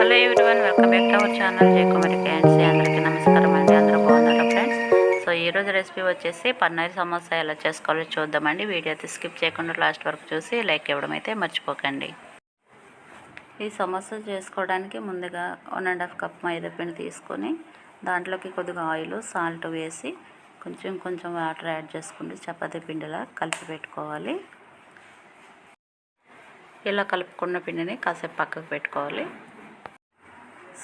Hello everyone welcome back to our channel. Jai Kumari friends అందరికీ నమస్కారం అండి. అందరూ బాగున్నారా ఫ్రెండ్స్? సో ఈరోజు రెసిపీ వచ్చేసి పన్నీర్ సమోసా. ఎలా చేసుకోవాలో చూద్దామండి. వీడియో అయితే స్కిప్ చేయకుండా లాస్ట్ వరకు చూసి లైక్ ఇవ్వడం అయితే మర్చిపోకండి. ఈ సమోసా చేసుకోవడానికి ముందుగా one and half cup maida పిండి తీసుకొని దాంట్లోకి కొద్దిగా ఆయిల్ సాల్ట్ వేసి కొంచెం కొంచెం వాటర్ యాడ్ చేసుకుంటూ చపాతీ పిండిలా కలిపి పెట్టుకోవాలి. ఇలా కలుపుకున్న పిండిని కాసేపు పక్కకు పెట్టుకోవాలి.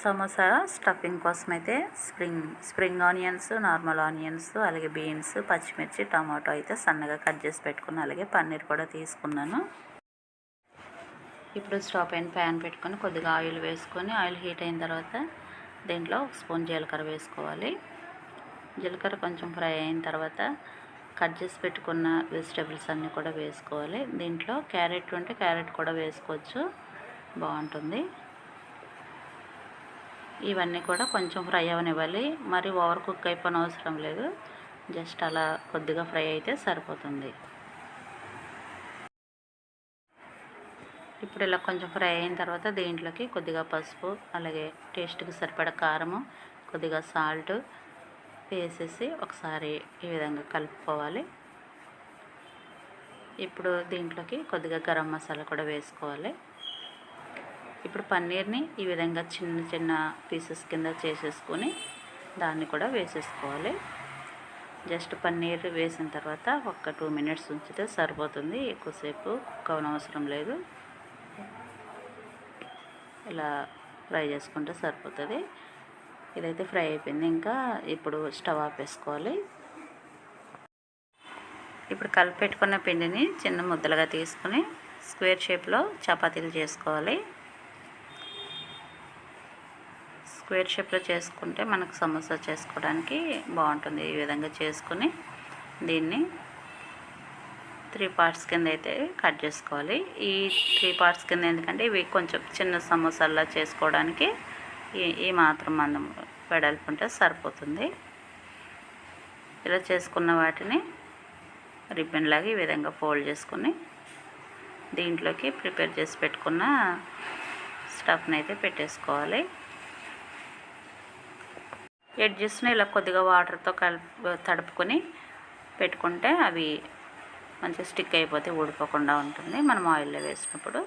సమోసా స్టఫింగ్ కోసం అయితే spring spring onions normal onions అలాగే బీన్స్ పచ్చిమిర్చి టమాటో అయితే సన్నగా కట్ చేసి పెట్టుకుని అలాగే పన్నీర్ కూడా తీసుకున్నాను. ఇప్పుడు స్టవ్ పైన ప్యాన్ పెట్టుకొని కొద్దిగా ఆయిల్ వేసుకొని ఆయిల్ హీట్ అయిన తర్వాత దీంట్లో ఒక స్పూన్ జీలకర్ర వేసుకోవాలి. జీలకర్ర కొంచెం ఫ్రై అయిన తర్వాత కట్ చేసి పెట్టుకున్న వెజిటేబుల్స్ అన్నీ కూడా వేసుకోవాలి. దీంట్లో క్యారెట్ ఉంటే క్యారెట్ కూడా వేసుకోవచ్చు. బాగుంటుంది. ఇవన్నీ కూడా కొంచెం ఫ్రై అవనివ్వాలి. మరి ఓవర్ కుక్ అయిపోయిన అవసరం లేదు. జస్ట్ అలా కొద్దిగా ఫ్రై అయితే సరిపోతుంది. ఇప్పుడు ఇలా కొంచెం ఫ్రై అయిన తర్వాత దీంట్లోకి కొద్దిగా పసుపు అలాగే టేస్ట్కి సరిపడ కారము కొద్దిగా సాల్ట్ వేసేసి ఒకసారి ఈ విధంగా కలుపుకోవాలి. ఇప్పుడు దీంట్లోకి కొద్దిగా గరం మసాలా కూడా వేసుకోవాలి. ఇప్పుడు పన్నీర్ని ఈ విధంగా చిన్న చిన్న పీసెస్ కింద చేసేసుకొని దాన్ని కూడా వేసేసుకోవాలి. జస్ట్ పన్నీర్ వేసిన తర్వాత ఒక టూ మినిట్స్ ఉంచితే సరిపోతుంది. ఎక్కువసేపు కుక్ అవసరం లేదు. ఇలా ఫ్రై చేసుకుంటే సరిపోతుంది. ఇదైతే ఫ్రై అయిపోయింది. ఇంకా ఇప్పుడు స్టవ్ ఆపేసుకోవాలి. ఇప్పుడు కలిపి పెట్టుకున్న పిండిని చిన్న ముద్దలుగా తీసుకుని స్క్వేర్ షేప్లో చపాతీలు చేసుకోవాలి. స్క్వేర్ షేప్లో చేసుకుంటే మనకు సమోసా చేసుకోవడానికి బాగుంటుంది. ఈ విధంగా చేసుకుని దీన్ని త్రీ పార్ట్స్ కింద అయితే కట్ చేసుకోవాలి. ఈ త్రీ పార్ట్స్ కింద ఎందుకంటే ఇవి కొంచెం చిన్న సమోసాల్లా చేసుకోవడానికి ఈ ఈ మాత్రం మనం వెడల్పు ఉంటే సరిపోతుంది. ఇలా చేసుకున్న వాటిని రిబ్బన్ లాగా ఈ విధంగా ఫోల్డ్ చేసుకుని దీంట్లోకి ప్రిపేర్ చేసి పెట్టుకున్న స్టఫ్ని అయితే పెట్టేసుకోవాలి. ఎడ్జెస్ని ఇలా కొద్దిగా వాటర్తో కలిపి తడుపుకొని పెట్టుకుంటే అవి మంచిగా స్టిక్ అయిపోతే ఊడిపోకుండా ఉంటుంది. మనం ఆయిల్లో వేసినప్పుడు.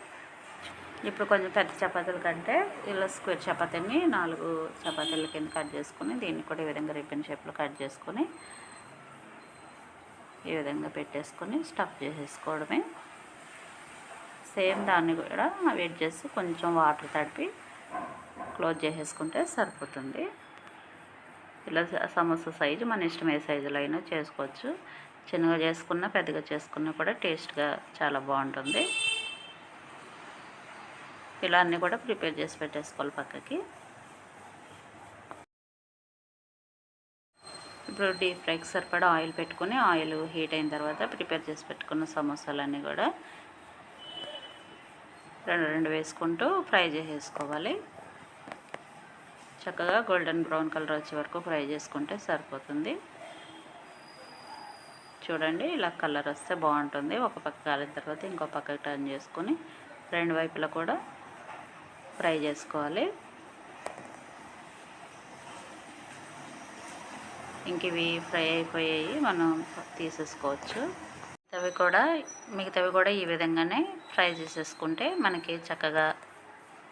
ఇప్పుడు కొంచెం పెద్ద చపాతీల కంటే ఇలా స్క్వేర్ చపాతీని నాలుగు చపాతీల కింద కట్ చేసుకుని దీన్ని కూడా ఈ విధంగా రిబ్బన్ షేప్లో కట్ చేసుకొని ఈ విధంగా పెట్టేసుకొని స్టఫ్ చేసేసుకోవడమే. సేమ్ దాన్ని కూడా వెయిట్ చేసి కొంచెం వాటర్ తడిపి క్లోజ్ చేసేసుకుంటే సరిపోతుంది. ఇలా సమోసా సైజు మన ఇష్టం ఏ సైజులో అయినా చేసుకోవచ్చు. చిన్నగా చేసుకున్నా పెద్దగా చేసుకున్నా కూడా టేస్ట్గా చాలా బాగుంటుంది. ఇలా అన్నీ కూడా ప్రిపేర్ చేసి పెట్టేసుకోవాలి పక్కకి. ఇప్పుడు డీప్ ఫ్రైకి సరిపడా ఆయిల్ పెట్టుకొని ఆయిల్ హీట్ అయిన తర్వాత ప్రిపేర్ చేసి పెట్టుకున్న సమోసాలన్నీ కూడా రెండు రెండు వేసుకుంటూ ఫ్రై చేసేసుకోవాలి. చక్కగా గోల్డెన్ బ్రౌన్ కలర్ వచ్చే వరకు ఫ్రై చేసుకుంటే సరిపోతుంది. చూడండి ఇలా కలర్ వస్తే బాగుంటుంది. ఒక పక్క కాలిన తర్వాత ఇంకో పక్కకి టర్న్ చేసుకొని రెండు వైపులా కూడా ఫ్రై చేసుకోవాలి. ఇంక ఇవి ఫ్రై అయిపోయాయి మనం తీసేసుకోవచ్చు. మిగతావి కూడా మిగతావి కూడా ఈ విధంగానే ఫ్రై చేసేసుకుంటే మనకి చక్కగా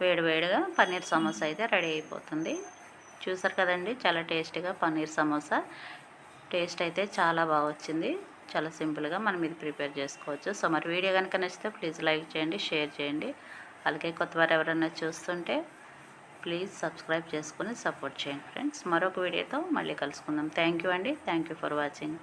వేడివేడిగా పన్నీర్ సమోసా అయితే రెడీ అయిపోతుంది. చూసారు కదండి చాలా టేస్టీగా పన్నీర్ సమోసా. టేస్ట్ అయితే చాలా బాగా వచ్చింది. చాలా సింపుల్గా మనం ఇది ప్రిపేర్ చేసుకోవచ్చు. సో మరి వీడియో కనుక నచ్చితే ప్లీజ్ లైక్ చేయండి షేర్ చేయండి. అలాగే కొత్త వారు ఎవరైనా చూస్తుంటే ప్లీజ్ సబ్స్క్రైబ్ చేసుకుని సపోర్ట్ చేయండి ఫ్రెండ్స్. మరొక వీడియోతో మళ్ళీ కలుసుకుందాం. థ్యాంక్ యూ అండి. Thank you for watching.